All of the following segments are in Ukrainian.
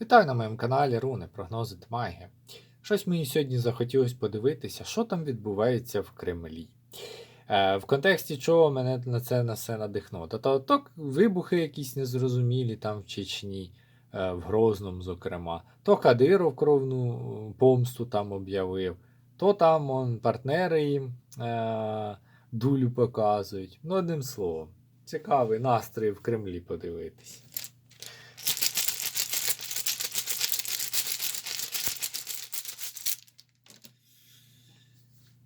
Вітаю на моєму каналі Руни, прогнози магія. Щось мені сьогодні захотілося подивитися, що там відбувається в Кремлі. Е, в контексті чого мене на це на все надихнуло. Тобто, то вибухи якісь незрозумілі там в Чечні, е, в Грозному, зокрема, то Кадиров кровну е, помсту там об'явив, то там он, партнери їм е, дулю показують. Ну, одним словом, цікавий настрій в Кремлі подивитись.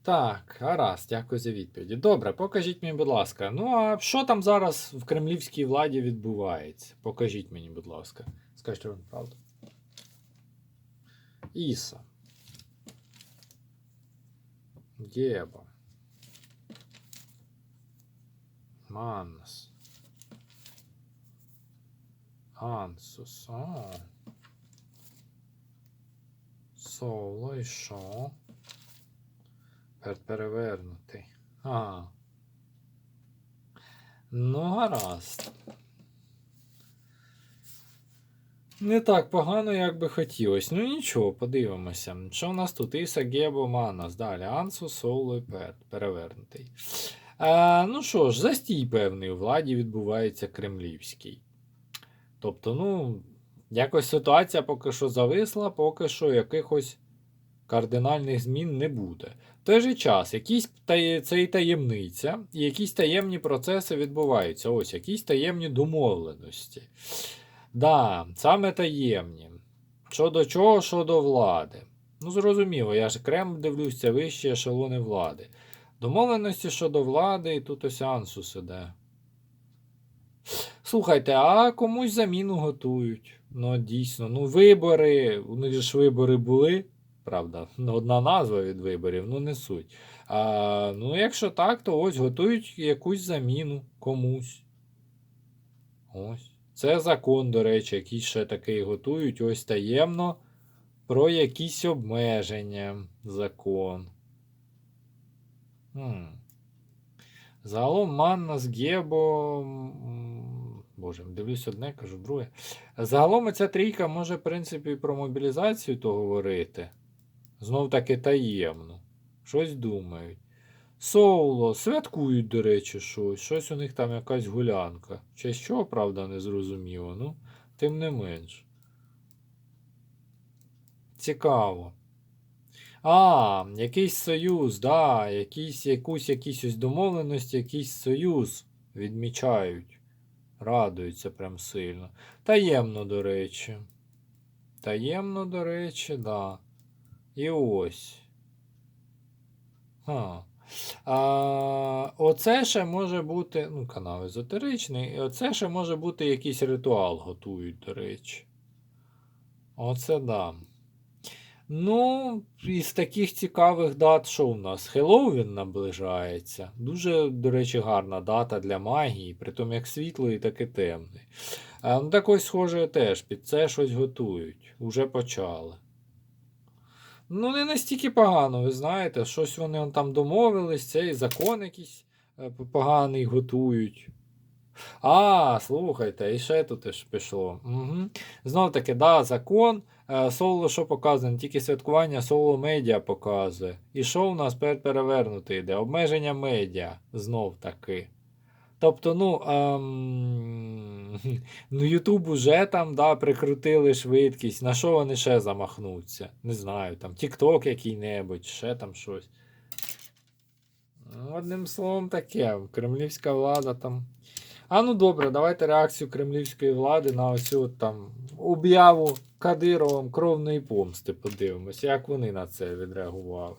Так, гаразд, дякую за відповіді. Добре, покажіть мені, будь ласка. Ну, а що там зараз в кремлівській владі відбувається? Покажіть мені, будь ласка. Скажіть вам правду. Іса. Геба. Маннас. Ансус. Соло і що? Пер- Перевернутий. А. Ну, гаразд. Не так погано, як би хотілося. Ну нічого, подивимося. Що в нас тут? Іса, Гебо, Манас. Далі. Ансу, Соло і Пет. Перевернутий. А, ну що ж, застій певний у владі відбувається кремлівський. Тобто, ну, якось ситуація поки що зависла, поки що якихось кардинальних змін не буде. Той же час, якісь це і таємниця, і якісь таємні процеси відбуваються. Ось якісь таємні домовленості. Да, саме таємні. Що до чого, що до влади. Ну, зрозуміло, я ж Кремль дивлюсь, це вищі ешелони влади. Домовленості щодо влади, і тут ось іде. Слухайте, а комусь заміну готують. Ну, дійсно, ну вибори, у них ж вибори були. Правда, одна назва від виборів, ну не суть. А, ну, якщо так, то ось готують якусь заміну комусь. Ось. Це закон, до речі, якийсь ще такий готують, ось таємно про якісь обмеження. Закон. Хм. Загалом Манна з Гебо. Боже, дивлюсь одне, кажу друге. Загалом ця трійка може, в принципі, про мобілізацію то говорити. Знов таки таємно. Щось думають. Соуло, святкують, до речі, щось. Щось у них там якась гулянка. Чи що, правда, не зрозуміло. Ну, тим не менш. Цікаво. А, якийсь союз, да, якийсь, якусь, якісь ось домовленості, якийсь союз відмічають. Радуються прям сильно. Таємно, до речі. Таємно, до речі, да. І ось. А. А, оце ще може бути. Ну, канал езотеричний. І оце ще може бути якийсь ритуал готують, до речі. Оце да. Ну, із таких цікавих дат, що у нас? Хеллоуін наближається. Дуже, до речі, гарна дата для магії, при тому як світлий, так і темний. А, ну, так ось, схоже, теж під це щось готують. Уже почали. Ну, не настільки погано, ви знаєте, щось вони он там домовились, цей закон якийсь е, поганий готують. А, слухайте, і ще тут ж пішло. Угу. Знов таки, да, закон. Е, Соло що показує? Тільки святкування соло медіа показує. І що у нас пер- перевернутий йде? Обмеження медіа. Знов таки. Тобто, ну, ем, ну Ютуб уже там да, прикрутили швидкість. На що вони ще замахнуться? Не знаю, там TikTok який-небудь, ще там щось. Ну, Одним словом, таке. Кремлівська влада там. А ну добре, давайте реакцію кремлівської влади на оцю от там об'яву Кадировим кровної помсти подивимось, як вони на це відреагували.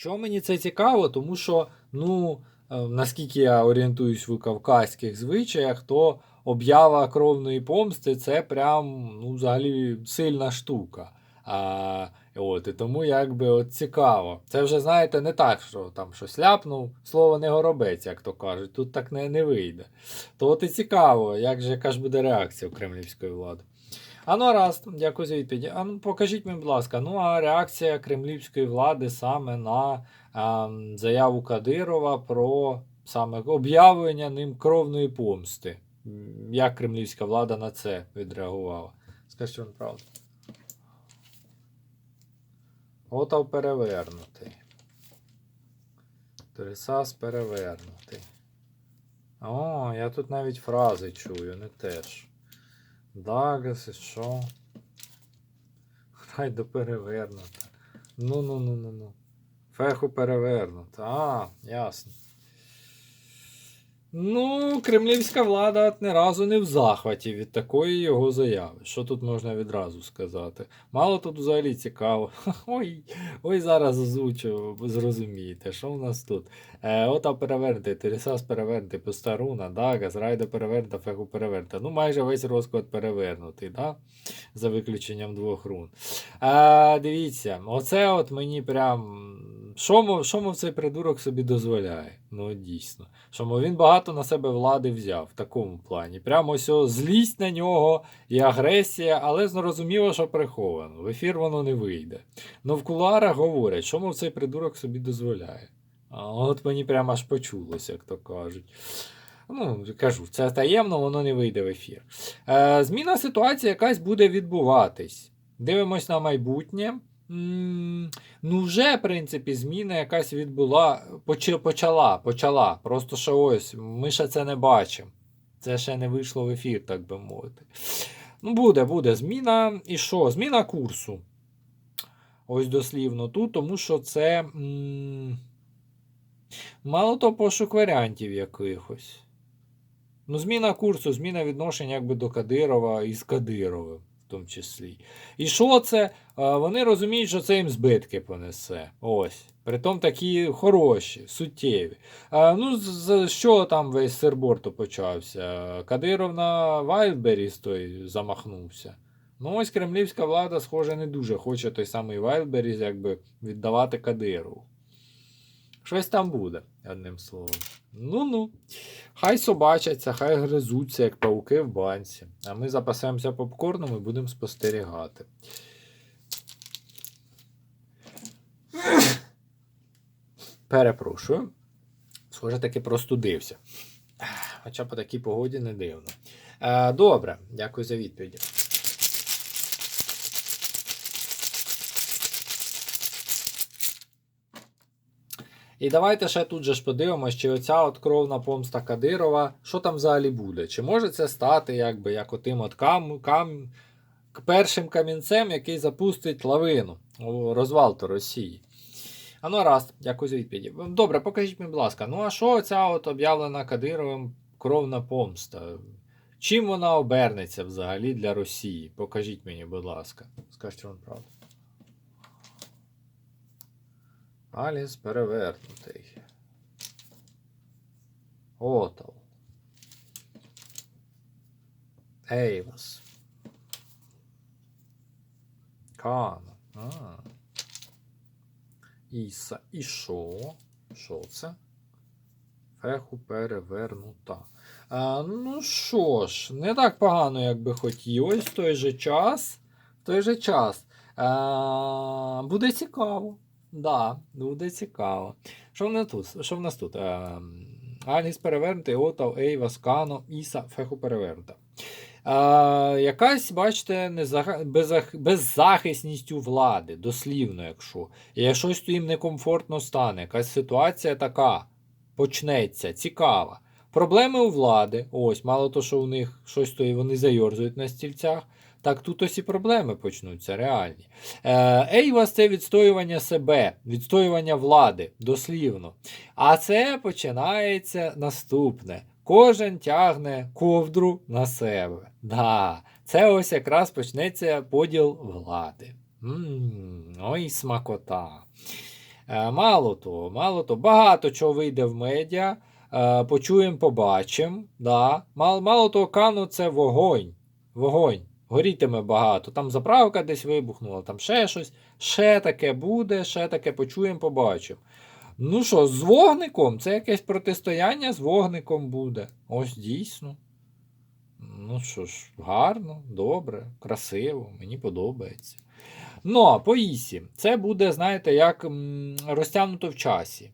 Чому мені це цікаво? Тому що, ну, е, наскільки я орієнтуюсь в кавказьких звичаях, то об'ява кровної помсти це прям ну, взагалі сильна штука. А, от, і тому якби от цікаво. Це вже, знаєте, не так, що там щось ляпнув, слово не горобець, як то кажуть. Тут так не, не вийде. То от і цікаво, як же, яка ж буде реакція у кремлівської влади. А ну раз, дякую за відповіді. А ну покажіть мені, будь ласка, ну а реакція кремлівської влади саме на ем, заяву Кадирова про саме об'явлення ним кровної помсти. Як кремлівська влада на це відреагувала? Скажіть вам правду. Отав перевернутий. Трисас перевернутий. О, я тут навіть фрази чую, не теж. Дагас і що? Райдо перевернута. Ну ну ну ну ну. Феху перевернута. А, ясно. Ну, кремлівська влада не разу не в захваті від такої його заяви. Що тут можна відразу сказати? Мало тут взагалі цікаво. Ой, ой, зараз озвучу, зрозумієте, що в нас тут. Е, ота перевернути, Тересас перевернути, Постаруна, Дагас, Райда перевернута, Фегу перевернута. Ну, майже весь розклад перевернутий, да? за виключенням двох рун. Е, дивіться, оце от мені прям. Що мов, цей придурок собі дозволяє? Ну, дійсно. Мов він багато на себе влади взяв в такому плані. Прямо ось злість на нього і агресія, але зрозуміло, що приховано. В ефір воно не вийде. Ну в кулуарах говорять, мов цей придурок собі дозволяє. А от мені прямо аж почулося, як то кажуть. Ну, кажу, це таємно, воно не вийде в ефір. Е, зміна ситуації якась буде відбуватись. Дивимось на майбутнє. Ну, вже, в принципі, зміна якась відбула, поч- почала, почала. Просто що ось, ми ще це не бачимо. Це ще не вийшло в ефір, так би мовити. Ну, буде, буде зміна. І що? Зміна курсу. Ось дослівно тут, тому що це. м, Мало то пошук варіантів якихось. Ну, зміна курсу, зміна відношення якби до Кадирова і з Кадировим, в тому числі. І що це? Вони розуміють, що це їм збитки понесе. Ось. Притом такі хороші, суттєві. А, ну, з, що там весь серборту почався? Кадиров на Вайлдберріс той замахнувся. Ну, ось кремлівська влада, схоже, не дуже хоче той самий Вайлдберріс якби віддавати Кадирову. Щось там буде, одним словом. Ну-ну. Хай собачаться, хай гризуться, як пауки в банці. А ми запасемося попкорном і будемо спостерігати. Перепрошую. Схоже, таки простудився. Хоча по такій погоді не дивно. Е, добре, дякую за відповіді. І давайте ще тут же ж подивимось, чи оця от кровна помста Кадирова, що там взагалі буде? Чи може це стати якби як отим от кам, кам, першим камінцем, який запустить лавину розвал то Росії? А ну раз, за відповіді. Добре, покажіть мені, будь ласка, ну а що ця от об'явлена Кадировим кровна помста? Чим вона обернеться взагалі для Росії? Покажіть мені, будь ласка. Скажіть вам правду. Аліс перевернутий. Отал. Ейвас. Кана. А. Іса. І що? Що це? Феху перевернута. А, ну що ж, не так погано, як би хотілось в той же час. В той же час. А, буде цікаво. Да, буде цікаво. Що в нас тут? Що в нас тут? Ем, Альгіс перевернутий, Отав, Ейва, Скано, Іса, Феху перевернута. Е, якась, бачите, незах... беззах... беззахисність у влади, дослівно, якщо. І щось їм некомфортно стане, якась ситуація така почнеться, цікава. Проблеми у влади, ось, мало то, що у них щось то і вони зайорзують на стільцях, так тут ось і проблеми почнуться реальні. Е, Ейвас це відстоювання себе, відстоювання влади, дослівно. А це починається наступне. Кожен тягне ковдру на себе. Да, це ось якраз почнеться поділ влади. м ой, смакота. Е, мало того, мало того, багато чого вийде в медіа. Е, почуємо, побачимо. Да. Мало, мало того, кану це вогонь. Вогонь. Горітиме багато. Там заправка десь вибухнула, там ще щось. Ще таке буде, ще таке почуємо, побачимо. Ну що, з вогником? Це якесь протистояння з вогником буде. Ось дійсно. Ну що ж, гарно, добре, красиво, мені подобається. Ну, по Ісі, це буде, знаєте, як розтягнуто в часі.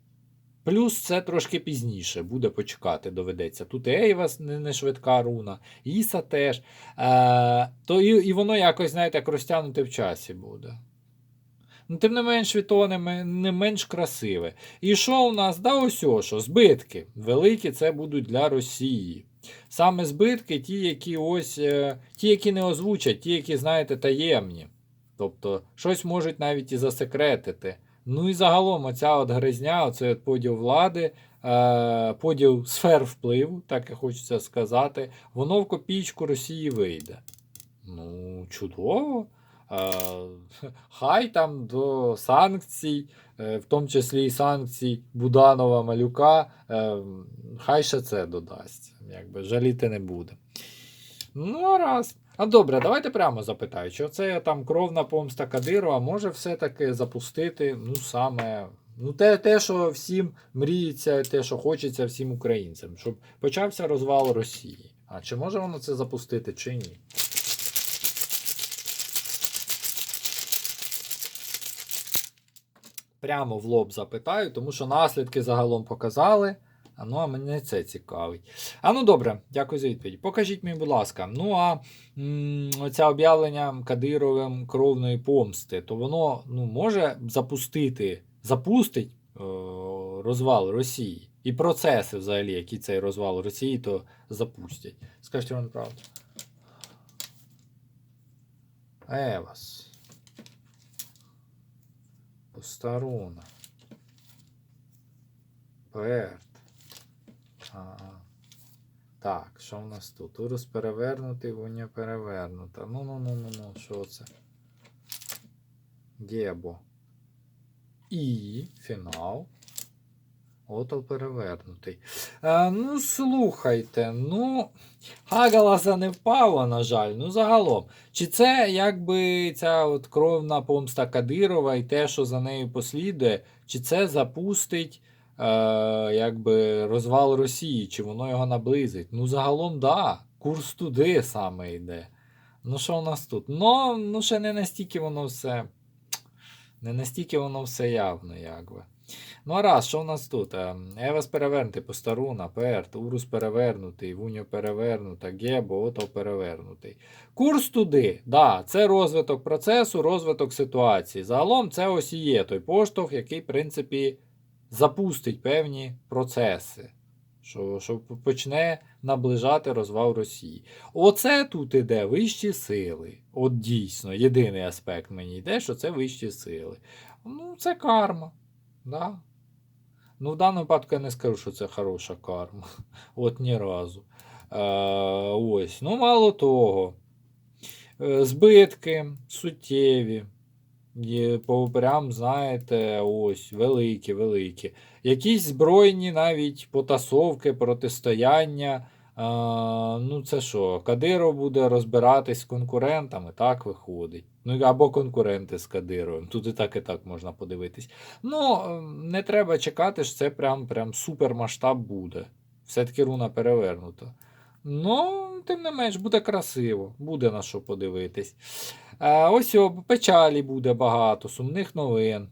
Плюс це трошки пізніше, буде почекати, доведеться. Тут Ейвас не, не швидка руна, Іса теж. Е, то і, і воно якось, знаєте, як розтягнуте в часі буде. Ну, тим не менш, від не менш красиве. І що у нас? Да, ось що, збитки. Великі це будуть для Росії. Саме збитки, ті, які ось, е, ті, які не озвучать, ті, які, знаєте, таємні. Тобто, щось можуть навіть і засекретити. Ну і загалом, оця от гризня, оцей от поділ влади, е, поділ сфер впливу, так і хочеться сказати, воно в копійку Росії вийде. Ну, чудово. Е, хай там до санкцій, е, в тому числі і санкцій Буданова Малюка, хай ще це додасть. Якби жаліти не буде. Ну, раз. А добре, давайте прямо запитаю, чи це там кровна помста Кадирова може все-таки запустити, ну, саме. Ну, те, те, що всім мріється, те, що хочеться всім українцям, щоб почався розвал Росії. А чи може воно це запустити, чи ні? Прямо в лоб запитаю, тому що наслідки загалом показали. А ну, а мене це цікавить. А ну добре, дякую за відповідь. Покажіть мені, будь ласка. Ну а м, оце об'явлення Кадировим кровної помсти, то воно ну, може запустити, запустить е, розвал Росії. І процеси, взагалі, які цей розвал Росії, то запустять. Скажіть вам правду. Евас. Постаруна. Перт. А, так, що в нас тут? Урус перевернутий, уня перевернута. Ну, ну, ну, ну, ну, що це? Гебо. І фінал. Отол перевернутий. Е, ну, слухайте, ну. Хагаласа не впала, на жаль. Ну, загалом. Чи це якби ця от кровна помста Кадирова і те, що за нею послідує, чи це запустить е, якби розвал Росії, чи воно його наблизить? Ну, загалом, да. Курс туди саме йде. Ну, що у нас тут? Ну, ну ще не настільки воно все. Не настільки воно все явно, якби. Ну, а раз, що в нас тут? Е, Евас перевернутий, Постаруна, Перт, Урус перевернутий, Вуньо перевернута, Гебо, Ото перевернутий. Курс туди, да, це розвиток процесу, розвиток ситуації. Загалом це ось і є той поштовх, який, в принципі, запустить певні процеси, що, що почне наближати розвал Росії. Оце тут іде вищі сили. От дійсно, єдиний аспект мені йде, що це вищі сили. Ну, це карма. Да. Ну, в даному випадку я не скажу, що це хороша карма. От ні разу. Е, ось. Ну, мало того. Е, збитки суттєві. По- прям, знаєте, ось, великі, великі. Якісь збройні навіть потасовки, протистояння. Е, ну, це що? Кадиров буде розбиратись з конкурентами, так виходить. Ну, або конкуренти з Кадировим. Тут і так, і так можна подивитись. Ну, не треба чекати, що це прям, прям супермасштаб буде. Все-таки руна перевернута. Ну, тим не менш, буде красиво, буде на що подивитись. А, ось о, печалі буде багато, сумних новин.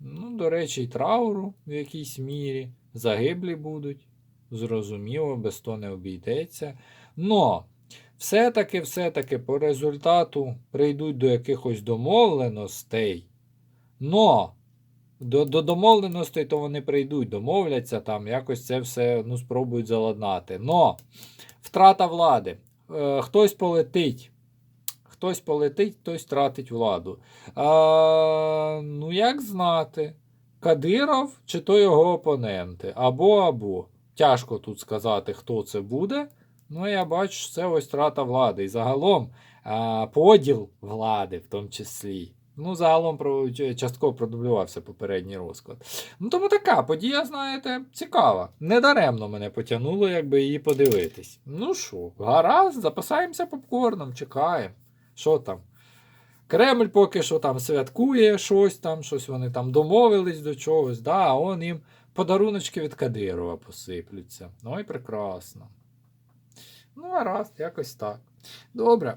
Ну, до речі, і трауру в якійсь мірі. Загиблі будуть. Зрозуміло, без того не обійдеться. Но все-таки, все-таки по результату прийдуть до якихось домовленостей. Но до, до домовленостей то вони прийдуть, домовляться там, якось це все ну, спробують заладнати. Но втрата влади. Е, хтось полетить. Хтось полетить, хтось втратить владу. А, ну, як знати, Кадиров чи то його опоненти. Або або. Тяжко тут сказати, хто це буде. Ну, я бачу, що це ось втрата влади. І загалом а, поділ влади в тому числі. Ну, загалом про, частково продублювався попередній розклад. Ну, тому така подія, знаєте, цікава. Недаремно мене потягнуло, якби її подивитись. Ну що, гаразд, запасаємося попкорном, чекаємо. Що там? Кремль поки що там святкує щось там, щось вони там домовились до чогось, да, а он їм подаруночки від Кадирова посиплються. Ну і прекрасно. Ну, гаразд, якось так. Добре.